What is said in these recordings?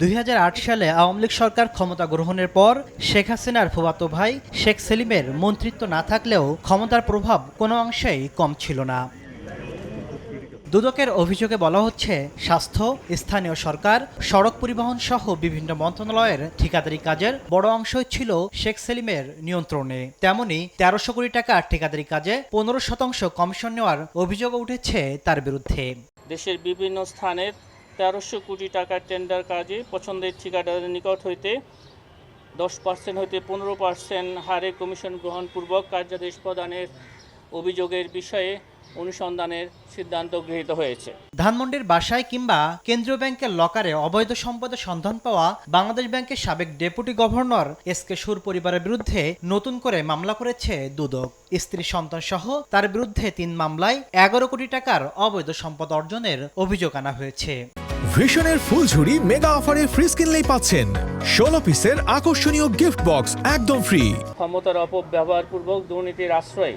দুই হাজার আট সালে আওয়ামী লীগ সরকার ক্ষমতা গ্রহণের পর শেখ হাসিনার ফুফাতো ভাই শেখ সেলিমের মন্ত্রিত্ব না থাকলেও ক্ষমতার প্রভাব কোনো অংশেই কম ছিল না। দুদকের অভিযোগে বলা হচ্ছে, স্বাস্থ্য, স্থানীয় সরকার, সড়ক পরিবহন সহ বিভিন্ন মন্ত্রণালয়ের ঠিকাদারি কাজের বড় অংশই ছিল শেখ সেলিমের নিয়ন্ত্রণে। তেমনি তেরোশো কোটি টাকা ঠিকাদারি কাজে পনেরো শতাংশ কমিশন নেওয়ার অভিযোগ উঠেছে তার বিরুদ্ধে। দেশের বিভিন্ন স্থানের তেরোশো কোটি টাকার টেন্ডার কাজে পছন্দের ঠিকাদারের নিকট হইতে দশ পার্সেন্ট হইতে পনেরো পার্সেন্ট হারে কমিশন গ্রহণপূর্বক কার্যাদেশ প্রদানের অভিযোগের বিষয়ে অনুসন্ধানের সিদ্ধান্ত গৃহীত হয়েছে। ধানমন্ডির বাসায় কিংবা কেন্দ্রীয় ব্যাংকের লকারে অবৈধ সম্পদের সন্ধান পাওয়া বাংলাদেশ ব্যাংকের সাবেক ডেপুটি গভর্নর এস কে সুর পরিবারের বিরুদ্ধে নতুন করে মামলা করেছে দুদক। স্ত্রী, সন্তান সহ তার বিরুদ্ধে তিন মামলায় এগারো কোটি টাকার অবৈধ সম্পদ অর্জনের অভিযোগ আনা হয়েছে। ভিশনের ফুলঝুরি মেগা অফারে ফ্রিজ কিনলেই পাচ্ছেন। ষোলো পিসের আকর্ষণীয় গিফট বক্স একদম ফ্রি ক্ষমতার অপব্যবহারপূর্বক দুর্নীতির আশ্রয়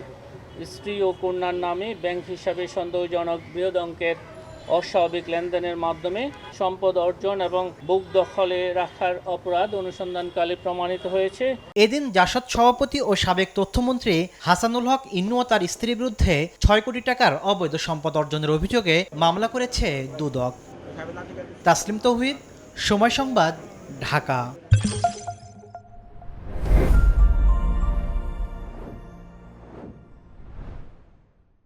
স্ত্রী ও কন্যার নামে ব্যাংক হিসাবে সন্দেহজনক বৃহৎ অঙ্কের অস্বাভাবিক লেনদেনের মাধ্যমে সম্পদ অর্জন এবং বুক দখলে রাখার অপরাধ অনুসন্ধানকালে প্রমাণিত হয়েছে। এদিন জাসদ সভাপতি ও সাবেক তথ্যমন্ত্রী হাসানুল হক ইন্নু ও তার স্ত্রীর বিরুদ্ধে ছয় কোটি টাকার অবৈধ সম্পদ অর্জনের অভিযোগে মামলা করেছে দুদক। তাসলিম তৌহিদ সময় সংবাদ ঢাকা।